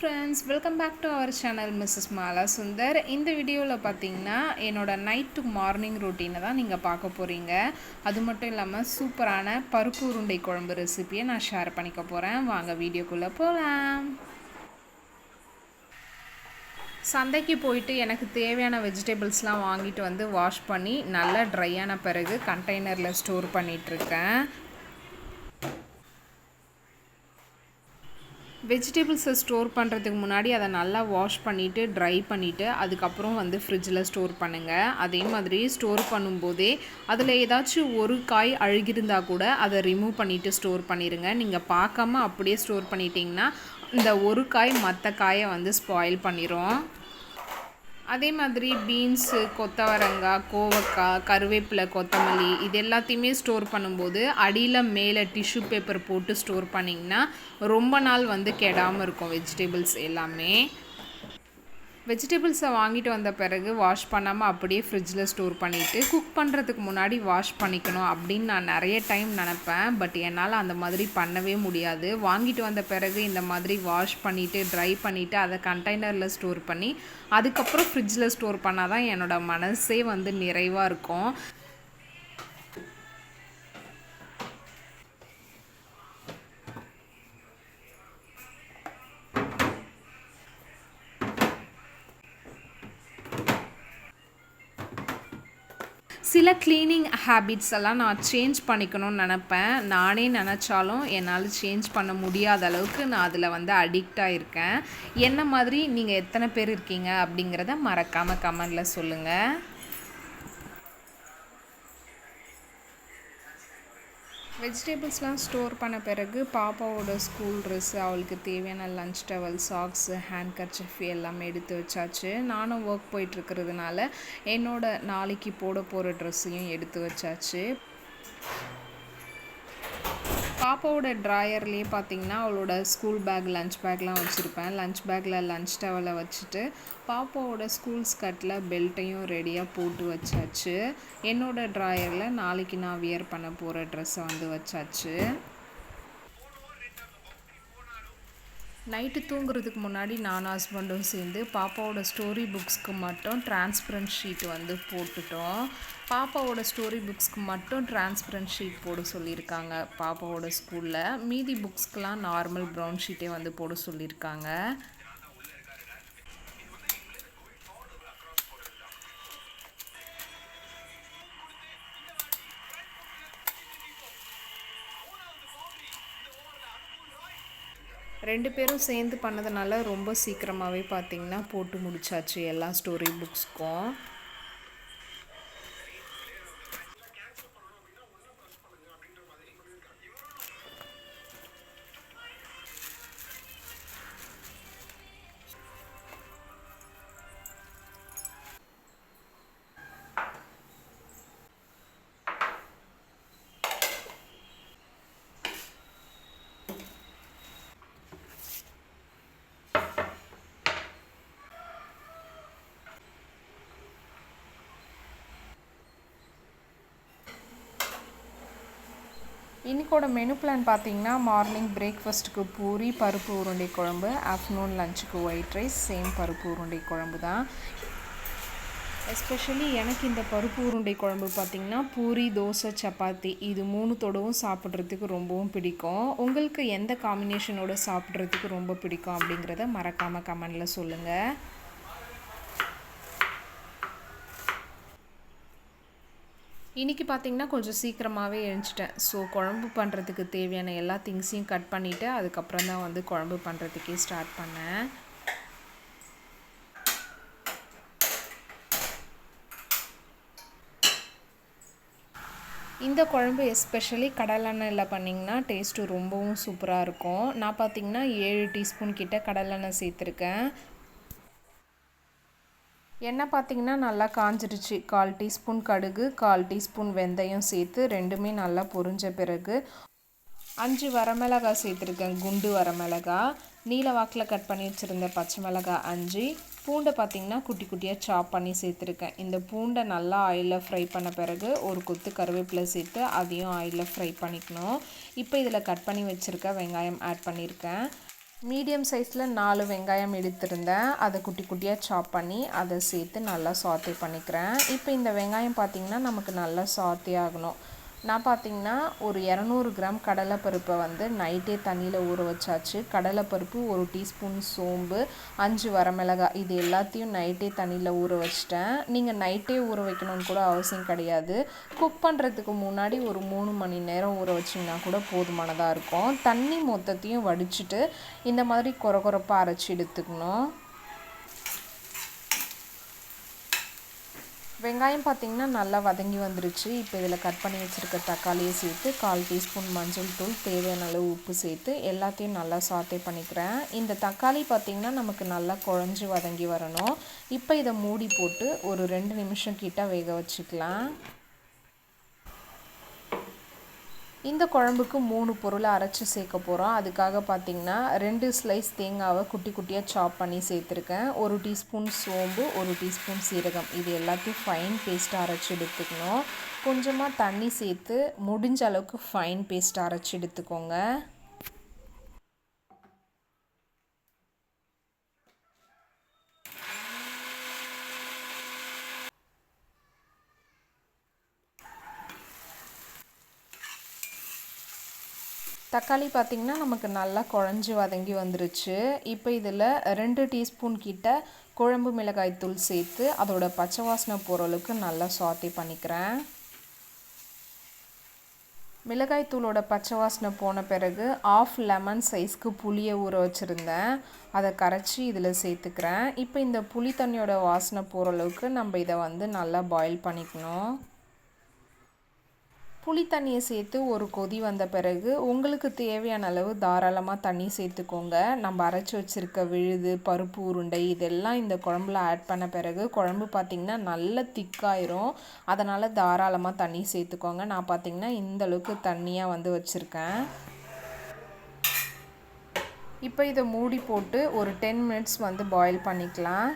Friends welcome back to our channel Mrs Mala Sundar இந்த வீடியோவில் பார்த்தீங்கன்னா என்னோட நைட் டு மார்னிங் ரொட்டீனை தான் நீங்கள் பார்க்க போகிறீங்க அது மட்டும் இல்லாமல் சூப்பரான பருப்பு உருண்டை குழம்பு ரெசிபியை நான் ஷேர் பண்ணிக்க போகிறேன் வாங்க வீடியோக்குள்ளே போகலாம் சந்தைக்கு போயிட்டு எனக்கு தேவையான வெஜிடபிள்ஸ்லாம் வாங்கிட்டு வந்து வாஷ் பண்ணி நல்லா ட்ரையான பிறகு கண்டெய்னரில் ஸ்டோர் பண்ணிகிட்ருக்கேன் வெஜிடபிள்ஸை ஸ்டோர் பண்ணுறதுக்கு முன்னாடி அதை நல்லா வாஷ் பண்ணிவிட்டு ட்ரை பண்ணிவிட்டு அதுக்கப்புறம் வந்து ஃப்ரிட்ஜில் ஸ்டோர் பண்ணுங்கள் அதே மாதிரி ஸ்டோர் பண்ணும்போதே அதில் ஏதாச்சும் ஒரு காய் அழுகிருந்தால் கூட அதை ரிமூவ் பண்ணிவிட்டு ஸ்டோர் பண்ணிடுங்க நீங்கள் பார்க்காம அப்படியே ஸ்டோர் பண்ணிட்டீங்கன்னா இந்த ஒரு காய் மற்ற காயை வந்து ஸ்பாயில் பண்ணிடும் அதே மாதிரி பீன்ஸு கொத்தவரங்காய் கோவக்காய் கருவேப்பிலை கொத்தமல்லி இது எல்லாத்தையுமே ஸ்டோர் பண்ணும்போது அடியில் மேலே டிஷ்யூ பேப்பர் போட்டு ஸ்டோர் பண்ணிங்கன்னா ரொம்ப நாள் வந்து கெடாமல் இருக்கும் வெஜிடபிள்ஸ் எல்லாமே. வெஜிடபிள்ஸை வாங்கிட்டு வந்த பிறகு வாஷ் பண்ணாமல் அப்படியே ஃப்ரிட்ஜில் ஸ்டோர் பண்ணிவிட்டு குக் பண்ணுறதுக்கு முன்னாடி வாஷ் பண்ணிக்கணும் அப்படின்னு நான் நிறைய டைம் நினப்பேன். பட் என்னால் அந்த மாதிரி பண்ணவே முடியாது. வாங்கிட்டு வந்த பிறகு இந்த மாதிரி வாஷ் பண்ணிவிட்டு ட்ரை பண்ணிவிட்டு அதை கண்டெய்னரில் ஸ்டோர் பண்ணி அதுக்கப்புறம் ஃப்ரிட்ஜில் ஸ்டோர் பண்ணால் தான் என்னோடய மனசே வந்து நிறைவாக இருக்கும். சில க்ளீனிங் ஹேபிட்ஸ் எல்லாம் நான் சேஞ்ச் பண்ணிக்கணும்னு நினப்பேன். நானே நினச்சாலும் என்னால் சேஞ்ச் பண்ண முடியாத அளவுக்கு நான் அதில் வந்து அடிக்ட் ஆகிருக்கேன் என்ன மாதிரி நீங்கள் எத்தனை பேர் இருக்கீங்க அப்படிங்கிறத மறக்காமல் கமெண்டில் சொல்லுங்கள் வெஜிடபிள்ஸ்லாம் ஸ்டோர் பண்ண பிறகு பாப்பாவோட ஸ்கூல் ட்ரெஸ்ஸு அவளுக்கு தேவையான lunch towel socks handkerchief எல்லாமே எடுத்து வச்சாச்சு. நானும் ஒர்க் போயிட்டுருக்கிறதுனால என்னோட நாளைக்கு போட போகிற ட்ரெஸ்ஸையும் எடுத்து வச்சாச்சு. பாப்பாவோட ட்ராயர்லேயே பார்த்தீங்கன்னா அவளோட ஸ்கூல் பேக் லஞ்ச் பேக்லாம் வச்சுருப்பேன். லஞ்ச் பேக்கில் லஞ்ச் டவலை வச்சுட்டு பாப்பாவோட ஸ்கூல் ஸ்கர்ட்டில் பெல்ட்டையும் ரெடியாக போட்டு வச்சாச்சு. என்னோடய ட்ராயரில் நாளைக்கு நான் வியர் பண்ண போகிற ட்ரெஸ்ஸை வந்து வச்சாச்சு. நைட்டு தூங்குறதுக்கு முன்னாடி நான் ஹஸ்பண்டும் சேர்ந்து பாப்பாவோட ஸ்டோரி புக்ஸ்க்கு மட்டும் டிரான்ஸ்பரண்ட் ஷீட் வந்து போட்டுட்டோம். பாப்பாவோட ஸ்டோரி புக்ஸ்க்கு மட்டும் டிரான்ஸ்பரண்ட் ஷீட் போட சொல்லியிருக்காங்க. பாப்பாவோட ஸ்கூலில் மீதி புக்ஸ்க்கெலாம் நார்மல் ப்ரௌன் ஷீட்டே வந்து போட சொல்லியிருக்காங்க. ரெண்டு பேரும் சேர்ந்து பண்ணதுனால ரொம்ப சீக்கிரமாகவே பார்த்திங்கன்னா போட்டு முடிச்சாச்சு எல்லா ஸ்டோரி புக்ஸ்க்கும் இன்றைக்கோட மெனு பிளான் பார்த்தீங்கன்னா மார்னிங் பிரேக்ஃபாஸ்ட்டுக்கு பூரி பருப்பு உருண்டை குழம்பு ஆஃப்டர்நூன் லஞ்சுக்கு ஒயிட் ரைஸ் சேம் பருப்பு உருண்டை குழம்பு தான். எஸ்பெஷலி எனக்கு இந்த பருப்பு உருண்டை குழம்பு பார்த்திங்கன்னா பூரி தோசை சப்பாத்தி இது மூணு தொடவும் சாப்பிட்றதுக்கு ரொம்பவும் பிடிக்கும். உங்களுக்கு எந்த காம்பினேஷனோட சாப்பிட்றதுக்கு ரொம்ப பிடிக்கும் அப்படிங்கிறத மறக்காமல் கமெண்டில் சொல்லுங்கள் இன்றைக்கி பார்த்திங்கன்னா கொஞ்சம் சீக்கிரமாகவே எழுந்துட்டேன் ஸோ குழம்பு பண்ணுறதுக்கு தேவையான எல்லா திங்ஸையும் கட் பண்ணிவிட்டு அதுக்கப்புறம் தான் வந்து குழம்பு பண்ணுறதுக்கே ஸ்டார்ட் பண்ணேன். இந்த குழம்பு எஸ்பெஷலி கடலெண்ணெயில் பண்ணிங்கன்னா டேஸ்ட்டு ரொம்பவும் சூப்பராக இருக்கும். நான் பார்த்திங்கன்னா ஏழு டீஸ்பூன் கிட்ட கடலெண்ணெய் சேர்த்துருக்கேன். எண்ணெய் பார்த்திங்கன்னா நல்லா காஞ்சிருச்சு. கால் டீஸ்பூன் கடுகு கால் டீஸ்பூன் வெந்தயம் சேர்த்து ரெண்டுமே நல்லா பொரிஞ்ச பிறகு அஞ்சு வரமிளகாய் சேர்த்துருக்கேன். குண்டு வரமிளகா நீல வாக்கில் கட் பண்ணி வச்சுருந்த பச்சை மிளகாய் அஞ்சு பூண்டை பார்த்திங்கன்னா குட்டி குட்டியாக சாப் பண்ணி சேர்த்துருக்கேன். இந்த பூண்டை நல்லா ஆயிலில் ஃப்ரை பண்ண பிறகு ஒரு கொத்து கருவேப்பிலை சேர்த்து அதையும் ஆயிலில் ஃப்ரை பண்ணிக்கணும். இப்போ இதில் கட் பண்ணி வச்சுருக்க வெங்காயம் ஆட் பண்ணியிருக்கேன். மீடியம் சைஸில் நாலு வெங்காயம் எடுத்திருந்தேன். அதை குட்டி குட்டியாக சாப் பண்ணி அதை சேர்த்து நல்லா சாத்தே பண்ணிக்கிறேன். இப்போ இந்த வெங்காயம் பார்த்திங்கன்னா நமக்கு நல்லா சாத்தே ஆகணும். நான் பார்த்திங்கன்னா ஒரு இரநூறு கிராம் கடலைப்பருப்பை வந்து நைட்டே தண்ணியில் ஊற வச்சாச்சு. கடலைப்பருப்பு ஒரு டீஸ்பூன் சோம்பு அஞ்சு வரமிளகாய் இது எல்லாத்தையும் நைட்டே தண்ணியில் ஊற வச்சிட்டேன். நீங்கள் நைட்டே ஊற வைக்கணும்னு கூட அவசியம் கிடையாது. குக் பண்ணுறதுக்கு முன்னாடி ஒரு மூணு மணி நேரம் ஊற வச்சிங்கன்னா கூட போதுமானதாக இருக்கும். தண்ணி மொத்தத்தையும் வடிச்சிட்டு இந்த மாதிரி கொர கொரப்பாக அரைச்சி எடுத்துக்கணும். வெங்காயம் பார்த்திங்கன்னா நல்லா வதங்கி வந்துருச்சு. இப்போ இதில் கட் பண்ணி வச்சுருக்க தக்காளியை சேர்த்து கால் டீஸ்பூன் மஞ்சள் தூள் தேவையான அளவு உப்பு சேர்த்து எல்லாத்தையும் நல்லா சாத்தே பண்ணிக்கிறேன். இந்த தக்காளி பார்த்திங்கன்னா நமக்கு நல்லா குழஞ்சி வதங்கி வரணும். இப்போ இதை மூடி போட்டு ஒரு ரெண்டு நிமிஷம் கிட்ட வேக வச்சுக்கலாம். இந்த குழம்புக்கு மூணு பொருளை அரைச்சி சேர்க்க போகிறோம் அதுக்காக பார்த்திங்கன்னா ரெண்டு ஸ்லைஸ் தேங்காவை குட்டி குட்டியாக சாப் பண்ணி சேர்த்துருக்கேன். ஒரு டீஸ்பூன் சோம்பு ஒரு டீஸ்பூன் சீரகம். இது எல்லாத்தையும் ஃபைன் பேஸ்ட்டாக அரைச்சி எடுத்துக்கணும். கொஞ்சமாக தண்ணி சேர்த்து முடிஞ்ச அளவுக்கு ஃபைன் பேஸ்ட்டாக அரைச்சி எடுத்துக்கோங்க. தக்காளி பார்த்திங்கன்னா நமக்கு நல்லா குழஞ்சி வதங்கி வந்துருச்சு. இப்போ இதில் ரெண்டு டீஸ்பூன் கிட்ட குழம்பு மிளகாய் தூள் சேர்த்து அதோட பச்சை வாசனை போகிற அளவுக்கு நல்லா சாத்தி பண்ணிக்கிறேன். மிளகாய் தூளோட பச்சை வாசனை போன பிறகு ஆஃப் லெமன் சைஸ்க்கு புளியை ஊற வச்சுருந்தேன். அதை கரைச்சி இதில் சேர்த்துக்கிறேன். இப்போ இந்த புளி தண்ணியோட வாசனை போகிற அளவுக்கு நம்ம இதை வந்து நல்லா பாயில் பண்ணிக்கணும். புளி தண்ணியை சேர்த்து ஒரு கொதி வந்த பிறகு உங்களுக்கு தேவையான அளவு தாராளமாக தண்ணி சேர்த்துக்கோங்க. நம்ம அரைச்சி வச்சுருக்க விழுது பருப்பு உருண்டை இதெல்லாம் இந்த குழம்புல ஆட் பண்ண பிறகு குழம்பு பார்த்திங்கன்னா நல்ல திக்காயிரும். அதனால் தாராளமாக தண்ணி சேர்த்துக்கோங்க. நான் பார்த்திங்கன்னா இந்த அளவுக்கு தண்ணியாக வந்து வச்சுருக்கேன். இப்போ இதை மூடி போட்டு ஒரு டென் மினிட்ஸ் வந்து பாயில் பண்ணிக்கலாம்.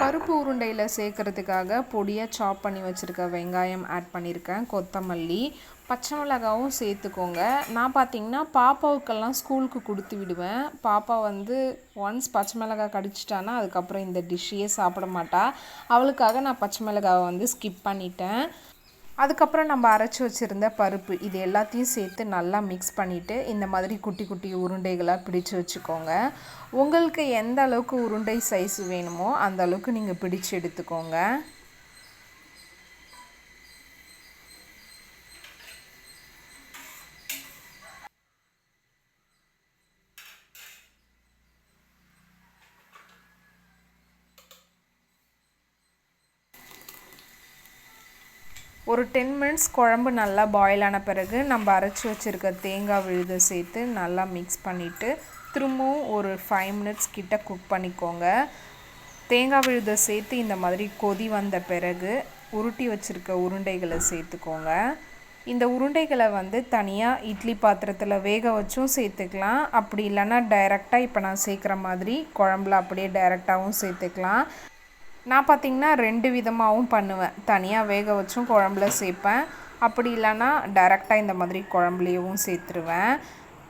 பருப்பு உருண்டையில் சேர்க்குறதுக்காக பொடியாக சாப் பண்ணி வச்சுருக்க வெங்காயம் ஆட் பண்ணியிருக்கேன் கொத்தமல்லி பச்சை மிளகாவும் சேர்த்துக்கோங்க. நான் பார்த்திங்கன்னா பாப்பாவுக்கெல்லாம் ஸ்கூலுக்கு கொடுத்து விடுவேன். பாப்பா வந்து ஒன்ஸ் பச்சை மிளகாய் கடிச்சிட்டானா அதுக்கப்புறம் இந்த டிஷ்ஷையே சாப்பிட மாட்டா. அவளுக்காக நான் பச்சை மிளகாவை வந்து ஸ்கிப் பண்ணிட்டேன். அதுக்கப்புறம் நம்ம அரைச்சி வச்சுருந்த பருப்பு இது எல்லாத்தையும் சேர்த்து நல்லா மிக்ஸ் பண்ணிவிட்டு இந்த மாதிரி குட்டி குட்டி உருண்டைகளாக பிடிச்சு வச்சுக்கோங்க. உங்களுக்கு எந்த அளவுக்கு உருண்டை சைஸ் வேணுமோ அந்த அளவுக்கு நீங்கள் பிடிச்சு எடுத்துக்கோங்க. ஒரு டென் மினிட்ஸ் குழம்பு நல்லா பாயில் ஆன பிறகு நம்ம அரைச்சி வச்சுருக்க தேங்காய் விழுதை சேர்த்து நல்லா மிக்ஸ் பண்ணிவிட்டு திரும்பவும் ஒரு ஃபைவ் மினிட்ஸ் கிட்ட குக் பண்ணிக்கோங்க. தேங்காய் விழுதை சேர்த்து இந்த மாதிரி கொதி வந்த பிறகு உருட்டி வச்சுருக்க உருண்டைகளை சேர்த்துக்கோங்க. இந்த உருண்டைகளை வந்து தனியாக இட்லி பாத்திரத்தில் வேக வச்சும் சேர்த்துக்கலாம். அப்படி இல்லைன்னா டைரெக்டாக இப்போ நான் சேர்க்குற மாதிரி குழம்புல அப்படியே டைரெக்டாகவும் சேர்த்துக்கலாம். நான் பார்த்திங்கன்னா ரெண்டு விதமாகவும் பண்ணுவேன். தனியாக வேக வச்சும் குழம்புல சேர்ப்பேன். அப்படி இல்லைன்னா டைரெக்டாக இந்த மாதிரி குழம்புலேயும் சேர்த்துருவேன்.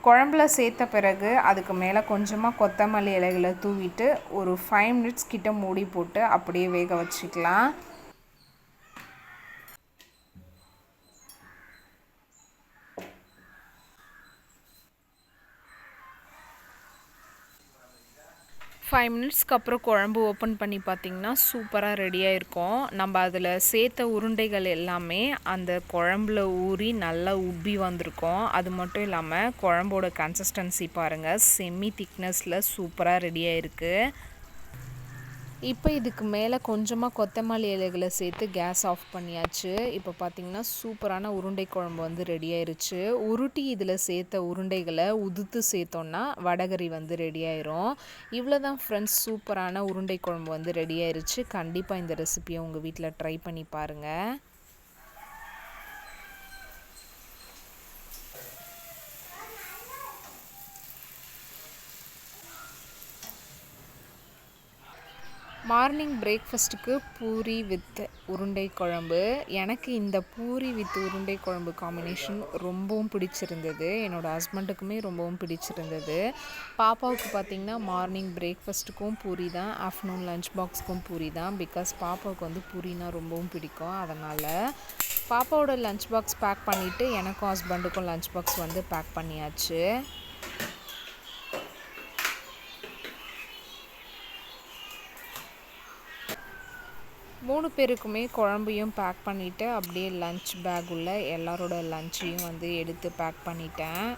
குழம்புல சேர்த்த பிறகு அதுக்கு மேலே கொஞ்சமாக கொத்தமல்லி இலைகளை தூவிட்டு ஒரு ஃபைவ் மினிட்ஸ் கிட்ட மூடி போட்டு அப்படியே வேக வச்சுக்கலாம். ஃபைவ் மினிட்ஸ்க்கு அப்புறம் குழம்பு ஓப்பன் பண்ணி பார்த்திங்கன்னா சூப்பராக ரெடியாக இருக்கும் நம்ம அதில் சேர்த்த உருண்டைகள் எல்லாமே அந்த குழம்புல ஊறி நல்லா உப்பி வந்திருக்கும். அது மட்டும் இல்லாமல் குழம்போட கன்சிஸ்டன்சி பாருங்கள் செம்மி திக்னஸில் சூப்பராக ரெடியாக இருக்குது இப்போ இதுக்கு மேலே கொஞ்சமாக கொத்தமல்லி இலைகளை சேர்த்து கேஸ் ஆஃப் பண்ணியாச்சு. இப்போ பார்த்திங்கன்னா சூப்பரான உருண்டை குழம்பு வந்து ரெடி ஆயிருச்சு. உருட்டி இதில் சேர்த்த உருண்டைகளை உதுத்து சேர்த்தோன்னா வடகரி வந்து ரெடி ஆயிரும். இவ்வளோ தான் ஃப்ரெண்ட்ஸ் சூப்பரான உருண்டை குழம்பு வந்து ரெடி ஆயிருச்சு. கண்டிப்பாக இந்த ரெசிபியை உங்கள் வீட்டில் ட்ரை பண்ணி பாருங்கள் மார்னிங் பிரேக்ஃபஸ்ட்டுக்கு பூரி வித் உருண்டை குழம்பு. எனக்கு இந்த பூரி வித் உருண்டை குழம்பு காம்பினேஷன் ரொம்பவும் பிடிச்சிருந்தது. என்னோடய ஹஸ்பண்டுக்குமே ரொம்பவும் பிடிச்சிருந்தது. பாப்பாவுக்கு பார்த்திங்கன்னா மார்னிங் பிரேக்ஃபஸ்ட்டுக்கும் பூரி தான் ஆஃப்டர்நூன் லஞ்ச் பாக்ஸுக்கும் பூரி தான் பிகாஸ் பாப்பாவுக்கு வந்து பூரினா ரொம்பவும் பிடிக்கும். அதனால் பாப்பாவோட லஞ்ச் பாக்ஸ் பேக் பண்ணிவிட்டு எனக்கும் ஹஸ்பண்டுக்கும் லஞ்ச் பாக்ஸ் வந்து பேக் பண்ணியாச்சு. மூணு பேருக்குமே குழம்பையும் பேக் பண்ணிவிட்டு அப்படியே லஞ்ச் பேக் உள்ள எல்லாரோட லஞ்சையும் வந்து எடுத்து பேக் பண்ணிட்டேன்.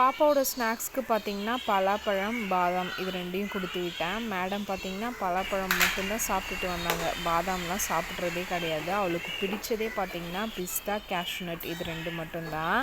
பாப்பாவோட ஸ்நாக்ஸ்க்கு பார்த்தீங்கன்னா பலாப்பழம் பாதாம் இது ரெண்டையும் கொடுத்து விட்டேன். மேடம் பார்த்தீங்கன்னா பலாப்பழம் மட்டும்தான் சாப்பிட்டுட்டு வந்தாங்க. பாதாம்லாம் சாப்பிட்றதே கிடையாது. அவளுக்கு பிடிச்சதே பார்த்தீங்கன்னா பிஸ்தா கேஷ்நட் இது ரெண்டு மட்டும்தான்.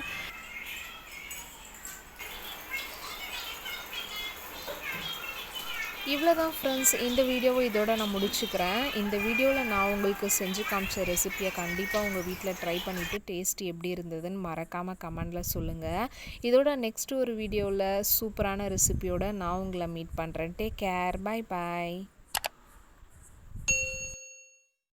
இவ்வளோ தான் ஃப்ரெண்ட்ஸ் இந்த வீடியோவை இதோட நான் முடிச்சுக்கிறேன். இந்த வீடியோவில் நான் உங்களுக்கு செஞ்சு காமிச்ச ரெசிப்பியை கண்டிப்பாக உங்கள் வீட்டில் ட்ரை பண்ணிவிட்டு டேஸ்ட் எப்படி இருந்ததுன்னு மறக்காமல் கமெண்டில் சொல்லுங்கள் இதோட நெக்ஸ்ட் ஒரு வீடியோவில் சூப்பரான ரெசிப்பியோட நான் உங்களை மீட் பண்ணுறேன் டேக் கேர் பாய் பாய்